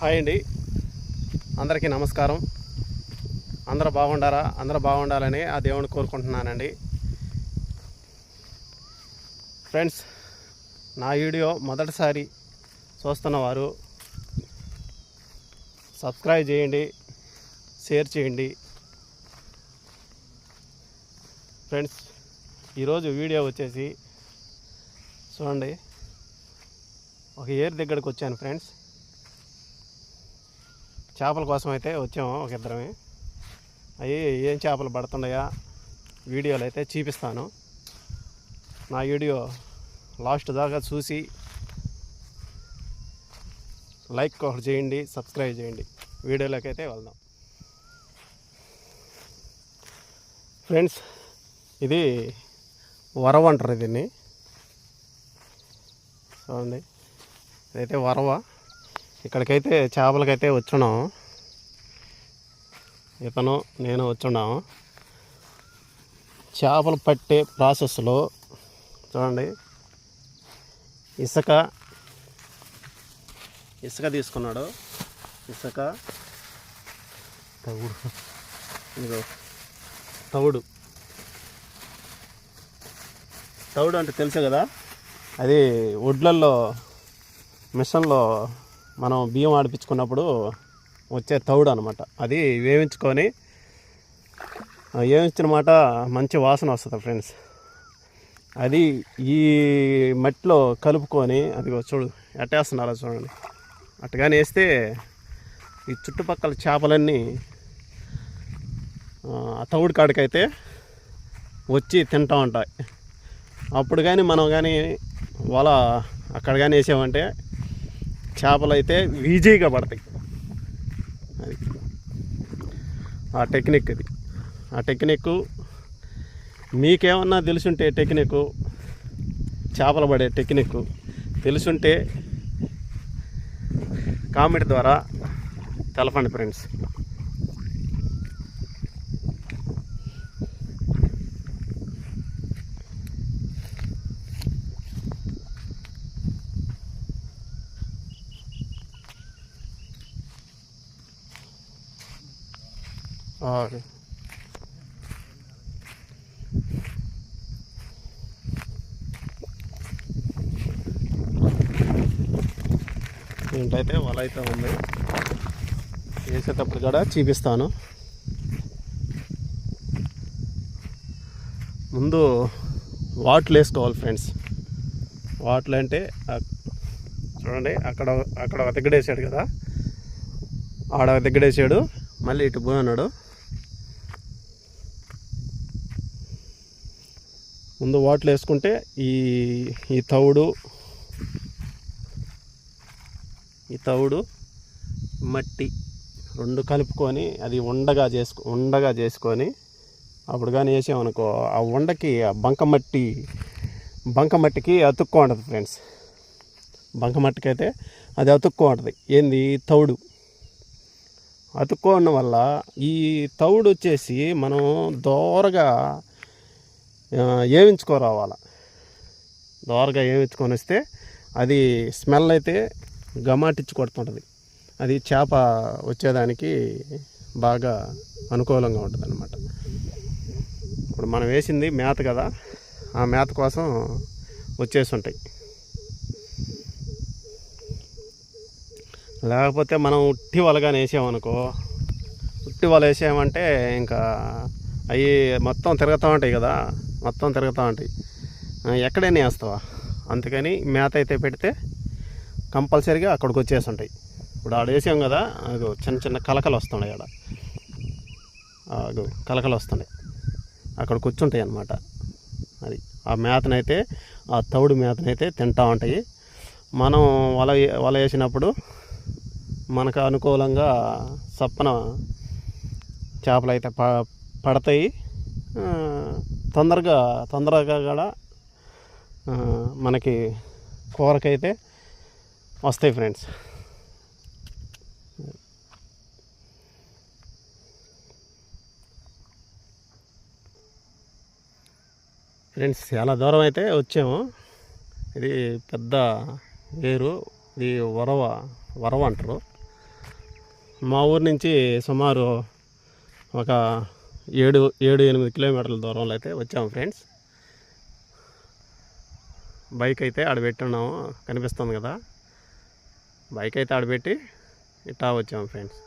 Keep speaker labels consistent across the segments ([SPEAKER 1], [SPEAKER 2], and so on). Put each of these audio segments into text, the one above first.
[SPEAKER 1] Hi అండి. అందరికీ నమస్కారం. అందరూ బాగుండారా? అందరూ బాగుండాలని ఆ దేవుని కోరుకుంటున్నానండి. ఫ్రెండ్స్ నా వీడియో మొదటిసారి చూస్తున్నవారు సబ్స్క్రైబ్ చేయండి షేర్ చేయండి. ఫ్రెండ్స్ ఈరోజు వీడియో వచ్చేసి చూడండి. ఒక ఇయర్ దగ్గరకు వచ్చాను ఫ్రెండ్స్. చేపల కోసం అయితే వచ్చాము ఒక ఇద్దరమే. అవి ఏం చేపలు పడుతున్నాయా వీడియోలు అయితే చూపిస్తాను. నా వీడియో లాస్ట్ దాకా చూసి లైక్ ఒకటి చేయండి సబ్స్క్రైబ్ చేయండి. వీడియోలోకి అయితే వెళ్దాం. ఫ్రెండ్స్ ఇది వరవ అంటారు దీన్ని. చూడండి. ఇదైతే వరవ. ఇక్కడికైతే చేపలకైతే వచ్చున్నాం. ఇతను నేను వచ్చున్నాం. చేపలు పట్టే ప్రాసెస్లో చూడండి. ఇసుక ఇసుక తీసుకున్నాడు. ఇసుక తవుడు. ఇదిగో తవుడు. తవుడు అంటే తెలుసు కదా? అది వడ్లల్లో మిషన్లో మనం బియ్యం ఆడిపించుకున్నప్పుడు వచ్చే తౌడు అనమాట అది వేయించుకొని వేయించిన మాట మంచి వాసన వస్తుంది ఫ్రెండ్స్. అది ఈ మట్టిలో కలుపుకొని అది చూడు ఎట్టేస్తున్నారు చూడండి. అట్టగానే వేస్తే ఈ చుట్టుపక్కల చేపలన్నీ ఆ తౌడు కాడికైతే వచ్చి తింటూ ఉంటాయి. అప్పుడు కానీ మనం కానీ వల అక్కడ కానీ వేసామంటే చేపలు అయితే ఈజీగా పడతాయి. అది ఆ టెక్నిక్ ఇది. ఆ టెక్నిక్ మీకేమన్నా తెలుసుంటే టెక్నిక్ చేపలు పడే టెక్నిక్ తెలుసుంటే కామెంట్ ద్వారా తెలపండి ఫ్రెండ్స్. Ah, ఓకే ఏంటైతే వల అయితే ఉంది. వేసేటప్పుడు కూడా చూపిస్తాను. ముందు వాట్లు వేసుకోవాలి ఫ్రెండ్స్. వాట్లు అంటే చూడండి అక్కడ అక్కడ ఒక దగ్గడేసాడు కదా. ఆడ ఒక దగ్గడేసాడు మళ్ళీ ఇటు పోయినాడు ముందు వాటిలో వేసుకుంటే ఈ ఈ తవుడు ఈ తవుడు మట్టి రెండు కలుపుకొని అది ఉండగా చేసుకు ఉండగా చేసుకొని అప్పుడు కానీ వేసామనుకో ఆ ఉండకి ఆ బంకమట్టి బంకమట్టికి అతుక్కో ఉంటుంది ఫ్రెండ్స్. బంకమట్టికి అయితే అది అతుక్కో ఉంటుంది. ఏంది? తవుడు. అతుక్కోవడం వల్ల ఈ తవుడు వచ్చేసి మనం దోరగా ఆ, దోరగా వేయించుకొని వస్తే అది స్మెల్ అయితే గమాటిచ్చి కొడుతుంటుంది. అది చేప వచ్చేదానికి బాగా అనుకూలంగా ఉంటుంది అనమాట ఇప్పుడు మనం వేసింది మేత కదా ఆ మేత కోసం వచ్చేసి ఉంటాయి లేకపోతే మనం ఉట్టి వలగానే వేసామనుకో ఉట్టి వల వేసామంటే ఇంకా అవి మొత్తం తిరుగుతూ ఉంటాయి కదా. మొత్తం తిరుగుతూ ఉంటాయి. ఎక్కడైనా వేస్తావా? అందుకని మేత అయితే పెడితే కంపల్సరీగా అక్కడికి వచ్చేసి ఉంటాయి. ఇప్పుడు ఆడ వేసాం కదా అగో చిన్న చిన్న కలకలు వస్తున్నాయి ఆడ. అగో కలకలు వస్తున్నాయి. అక్కడ కూర్చుంటాయి అన్నమాట. అది ఆ మేతనైతే ఆ తౌడు మేతనైతే తింటూ ఉంటాయి. మనం వల వల వేసినప్పుడు మనకు అనుకూలంగా సప్పన చేపలు అయితే ప పడతాయి. తొందరగా తొందరగా కూడా మనకి కూరకైతే వస్తాయి ఫ్రెండ్స్. ఫ్రెండ్స్ చాలా దూరం అయితే వచ్చాము. ఇది పెద్ద వేరు ఇది వరవ వరవ అంటారు. మా ఊరు నుంచి సుమారు ఒక ఏడు ఏడు ఎనిమిది కిలోమీటర్ల దూరంలో అయితే వచ్చాము ఫ్రెండ్స్. బైక్ అయితే ఆడ పెట్టున్నాము కనిపిస్తుంది కదా. బైక్ అయితే ఆడబెట్టి ఇట్టా వచ్చాము ఫ్రెండ్స్.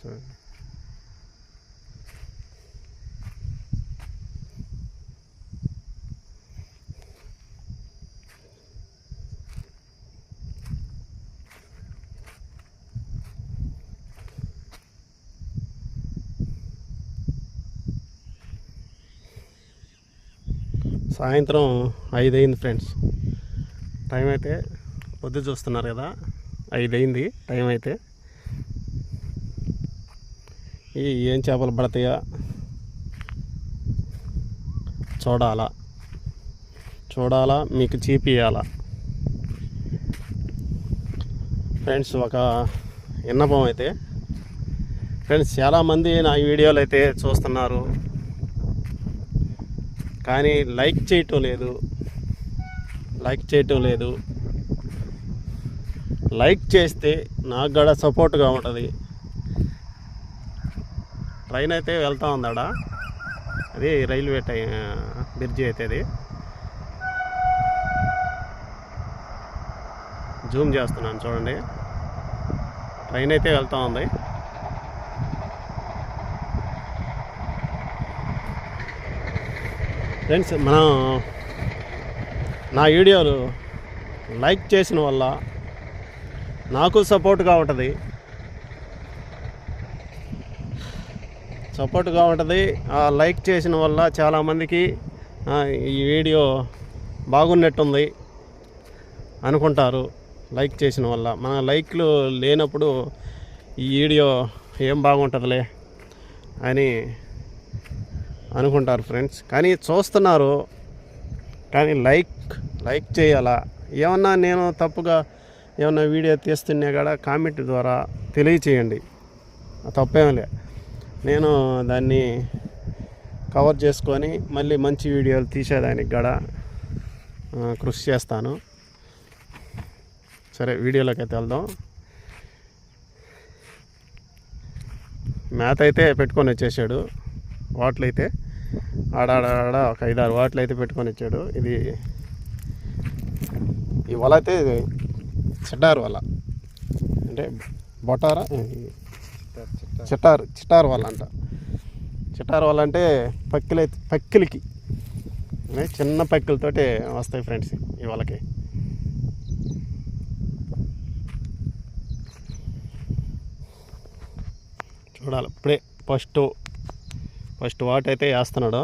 [SPEAKER 1] చూడండి. సాయంత్రం ఐదు అయింది ఫ్రెండ్స్. టైం అయితే పొద్దు చూస్తున్నారు కదా. ఐదు అయింది టైం అయితే. ఈ ఏం చేపలు పడతాయా చూడాలా. చూడాలా మీకు చూపియాలా ఫ్రెండ్స్ ఒక విన్నపం అయితే. ఫ్రెండ్స్ చాలామంది నా వీడియోలు అయితే చూస్తున్నారు. కానీ లైక్ చేయటం లేదు. లైక్ చేయటం లేదు. లైక్ చేస్తే నాకు కూడా సపోర్ట్గా ఉంటుంది. ట్రైన్ అయితే వెళ్తూ ఉందాడ? అది రైల్వే టై బ్రిడ్జి అయితే అది. జూమ్ చేస్తున్నాను చూడండి. ట్రైన్ అయితే వెళ్తూ ఉంది. ఫ్రెండ్స్ మనం నా వీడియోలు లైక్ చేసిన వల్ల నాకు సపోర్ట్గా ఉంటుంది. సపోర్ట్గా ఉంటుంది. ఆ లైక్ చేసిన వల్ల చాలామందికి ఈ వీడియో బాగున్నట్టుంది అనుకుంటారు లైక్ చేసిన వల్ల. మన లైక్లు లేనప్పుడు ఈ వీడియో ఏం బాగుంటుందిలే అని అనుకుంటారు ఫ్రెండ్స్. కానీ చూస్తున్నారు. కానీ లైక్ లైక్ చేయాలా? ఏమన్నా నేను తప్పుగా ఏమన్నా వీడియో తీస్తున్నా కూడా కామెంట్ ద్వారా తెలియచేయండి. తప్పేమలే నేను దాన్ని కవర్ చేసుకొని మళ్ళీ మంచి వీడియోలు తీసేదానికి కూడా కృషి చేస్తాను. సరే వీడియోలోకి అయితే వెళ్దాం. మ్యాథ్ అయితే పెట్టుకొని వచ్చేసాడు. వాట్లు అయితే ఆడాడ ఒక ఐదారు వాట్లు అయితే పెట్టుకొని వచ్చాడు. ఇది ఈ వల అయితే చిట్టారు వల. అంటే బొటారా? చిట్టారు చిట్టారు వల అంట. చిట్టారు వల అంటే పక్కిలైతే పక్కిలికి చిన్న పక్కిలతోటి వస్తాయి ఫ్రెండ్స్ ఈ వలకి. చూడాలి ఇప్పుడే ఫస్ట్ ఫస్ట్ వాట్ అయితే వేస్తున్నాడు.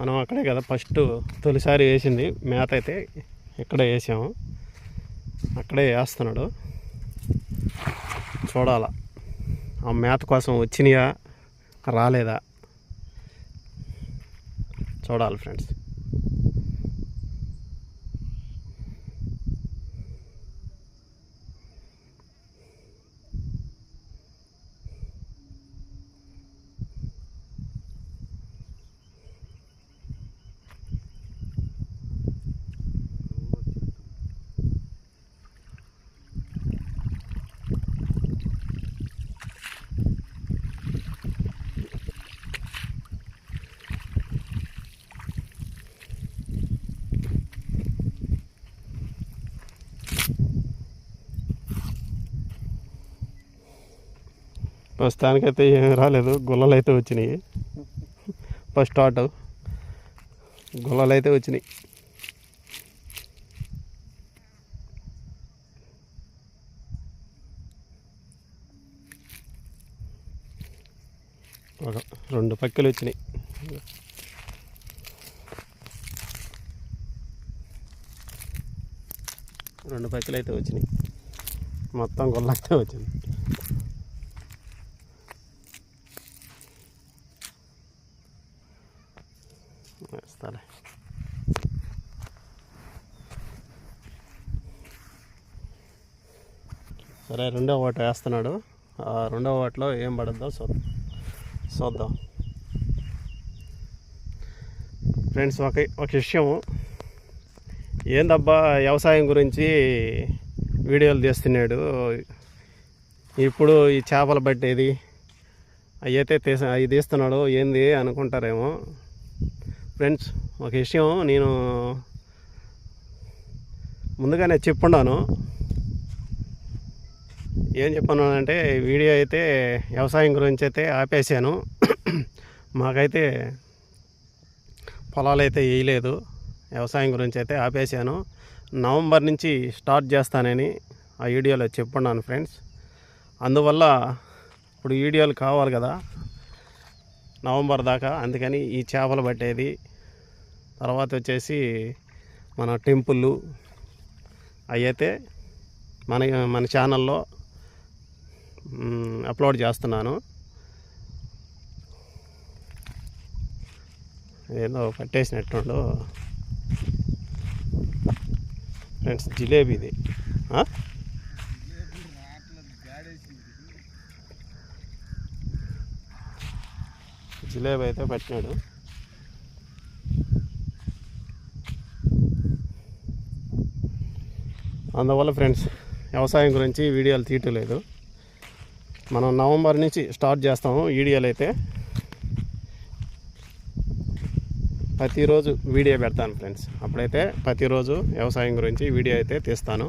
[SPEAKER 1] మనం అక్కడే కదా ఫస్ట్ తొలిసారి వేసింది. మేత అయితే ఇక్కడే వేసాము. అక్కడే వేస్తున్నాడు. చూడాల. ఆ మేత కోసం వచ్చినాయా? రాలేదా? చూడాలి ఫ్రెండ్స్. ప్రస్తుతానికైతే ఏం రాలేదు. గుల్లలు అయితే వచ్చినాయి. ఫస్ట్ ఆటో గుల్లలు అయితే వచ్చినాయి. ఒక రెండు పక్కలు వచ్చినాయి. రెండు పక్కలు అయితే వచ్చినాయి. మొత్తం గుల్లైతే వచ్చింది. వేస్తాలే. సరే రెండో ఓట వేస్తున్నాడు. ఆ రెండో ఓట్లో ఏం పడద్దో చూద్దాం. చూద్దాం. ఫ్రెండ్స్ ఒక ఒక విషయము ఏందబ్బా వ్యవసాయం గురించి వీడియోలు తీస్తున్నాడు. ఇప్పుడు ఈ చేపలు పట్టేది అవి అయితే తీస అవి తీస్తున్నాడు ఏంది అనుకుంటారేమో. ఫ్రెండ్స్ ఒక విషయం నేను ముందుగానే చెప్పున్నాను ఏం చెప్పాను అంటే వీడియో అయితే వ్యవసాయం గురించి అయితే ఆపేసాను మాకైతే పొలాలు అయితే వేయలేదు. వ్యవసాయం గురించి అయితే ఆపేసాను నవంబర్ నుంచి స్టార్ట్ చేస్తానని ఆ వీడియోలో చెప్పున్నాను ఫ్రెండ్స్. అందువల్ల ఇప్పుడు వీడియోలు కావాలి కదా నవంబర్ దాకా. అందుకని ఈ చేపలు పట్టేది తర్వాత వచ్చేసి మన టెంపుల్ అవి అయితే మన మన ఛానల్లో అప్లోడ్ చేస్తున్నాను. ఏదో పట్టేసినట్టుండు. ఫ్రెండ్స్ జిలేబీ ఇది. జిలేబీ అయితే పెట్టినాడు. అందువల్ల ఫ్రెండ్స్ వ్యవసాయం గురించి వీడియోలు తీయటం లేదు మనం నవంబర్ నుంచి స్టార్ట్ చేస్తాము వీడియోలు అయితే. ప్రతిరోజు వీడియో పెడతాను ఫ్రెండ్స్. అప్పుడైతే ప్రతిరోజు వ్యవసాయం గురించి వీడియో అయితే తీస్తాను.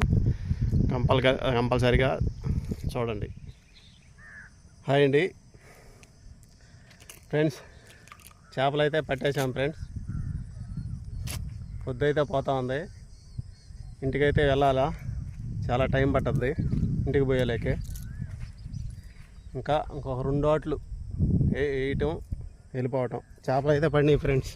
[SPEAKER 1] కంపల్గా కంపల్సరిగా చూడండి. హాయ్ అండి. ఫ్రెండ్స్ చేపలు అయితే పట్టేశాం ఫ్రెండ్స్. పొద్దు అయితే పోతా ఉంది. ఇంటికైతే వెళ్ళాలా? చాలా టైం పట్టద్ది. ఇంటికి పోయేలేకే. ఇంకా ఇంకొక రెండు ఆటలు వేయటం వెళ్ళిపోవటం. చేపలు అయితే పడినాయి ఫ్రెండ్స్.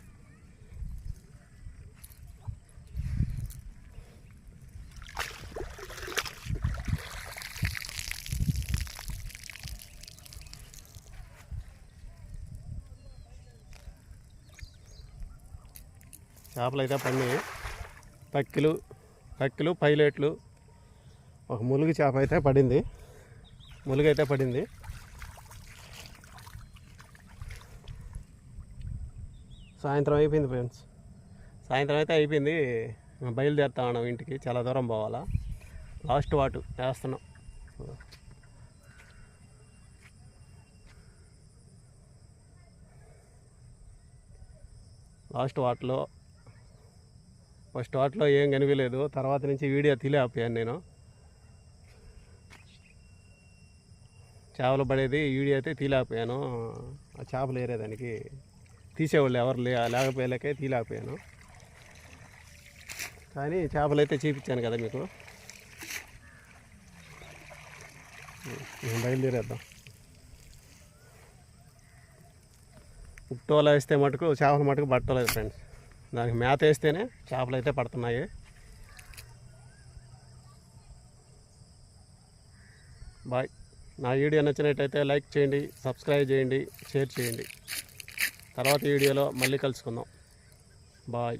[SPEAKER 1] చేపలు అయితే పడినాయి పక్కిలు కక్కిలు పైలెట్లు. ఒక ములుగు చేప అయితే పడింది. ములుగు అయితే పడింది. సాయంత్రం అయిపోయింది ఫ్రెండ్స్. సాయంత్రం అయితే అయిపోయింది. మేము బయలుదేరుతా ఉన్నాం ఇంటికి. చాలా దూరం పోవాలా. లాస్ట్ వాటు వేస్తున్నాం లాస్ట్ వాటిలో ఫస్ట్ వాటిలో ఏం కనిపించలేదు. తర్వాత నుంచి వీడియో తీలే ఆపాను నేను. చేపలు పడేది వీడియో అయితే తీలేకపోయాను ఆ చేపలు ఏరేదానికి తీసేవాళ్ళు ఎవరు లే లేకపోయేలాకే తీలేకపోయాను కానీ చేపలు అయితే చూపించాను కదా మీకు. బయలుదేరేద్దాం. ఉట్టోలా వేస్తే మటుకు చేపల మటుకు బట్టలేదు ఫ్రెండ్స్. దానికి మేత వేస్తేనే చేపలు అయితే పడుతున్నాయి. బాయ్. నా వీడియో నచ్చినట్టయితే లైక్ చేయండి సబ్స్క్రైబ్ చేయండి షేర్ చేయండి. తర్వాత వీడియోలో మళ్ళీ కలుసుకుందాం. బాయ్.